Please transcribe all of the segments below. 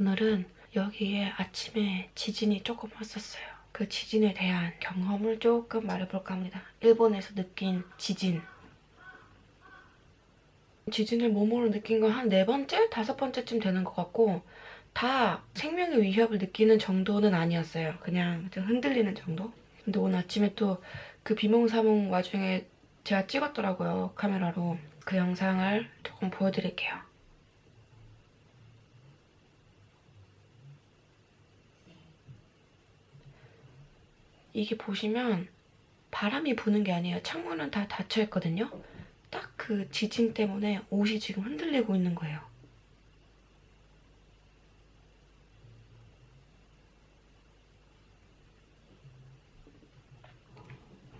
오늘은 여기에 아침에 지진이 조금 왔었어요. 그 지진에 대한 경험을 조금 말해볼까 합니다. 일본에서 느낀 지진. 지진을 몸으로 느낀 건 한 네 번째? 다섯 번째쯤 되는 것 같고, 다 생명의 위협을 느끼는 정도는 아니었어요. 그냥 좀 흔들리는 정도? 근데 오늘 아침에 또 그 비몽사몽 와중에 제가 찍었더라고요. 카메라로. 그 영상을 조금 보여드릴게요. 이게 보시면 바람이 부는 게 아니에요. 창문은 다 닫혀 있거든요. 딱 그 지진 때문에 옷이 지금 흔들리고 있는 거예요.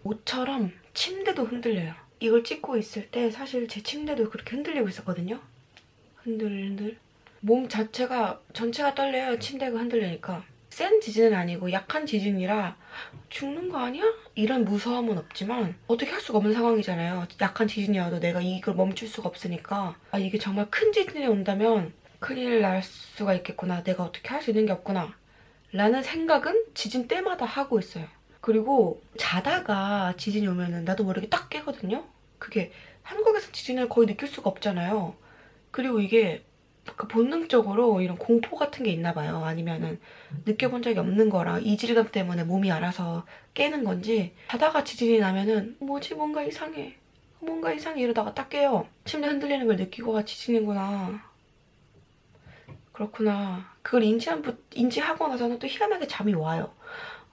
옷처럼 침대도 흔들려요. 이걸 찍고 있을 때 사실 제 침대도 그렇게 흔들리고 있었거든요. 흔들흔들. 몸 자체가 전체가 떨려요. 침대가 흔들리니까. 센 지진은 아니고 약한 지진이라 죽는 거 아니야? 이런 무서움은 없지만 어떻게 할 수가 없는 상황이잖아요. 약한 지진이어도 내가 이걸 멈출 수가 없으니까 아 이게 정말 큰 지진이 온다면 큰일 날 수가 있겠구나. 내가 어떻게 할 수 있는 게 없구나. 라는 생각은 지진 때마다 하고 있어요. 그리고 자다가 지진이 오면은 나도 모르게 딱 깨거든요. 그게 한국에서 지진을 거의 느낄 수가 없잖아요. 그리고 이게 그 본능적으로 이런 공포 같은 게 있나 봐요. 아니면은 느껴본 적이 없는 거라 이질감 때문에 몸이 알아서 깨는 건지 자다가 지진이 나면은 뭐지 뭔가 이상해. 뭔가 이상해 이러다가 딱 깨요. 침대 흔들리는 걸 느끼고 아 지진이구나. 그렇구나. 그걸 인지한, 부- 인지하고 나서는 또 희한하게 잠이 와요.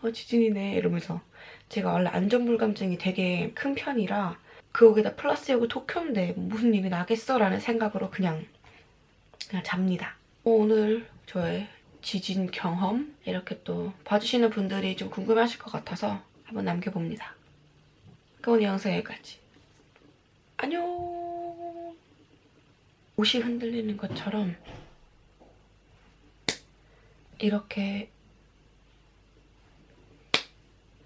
어, 지진이네 이러면서 제가 원래 안전불감증이 되게 큰 편이라 거기다 플러스 여기 도쿄인데 무슨 일이 나겠어라는 생각으로 그냥 그냥 잡니다. 어, 오늘 저의 지진 경험 이렇게 또 봐주시는 분들이 좀 궁금해하실 것 같아서 한번 남겨봅니다. 그럼 오늘 영상 여기까지. 안녕. 옷이 흔들리는 것처럼 이렇게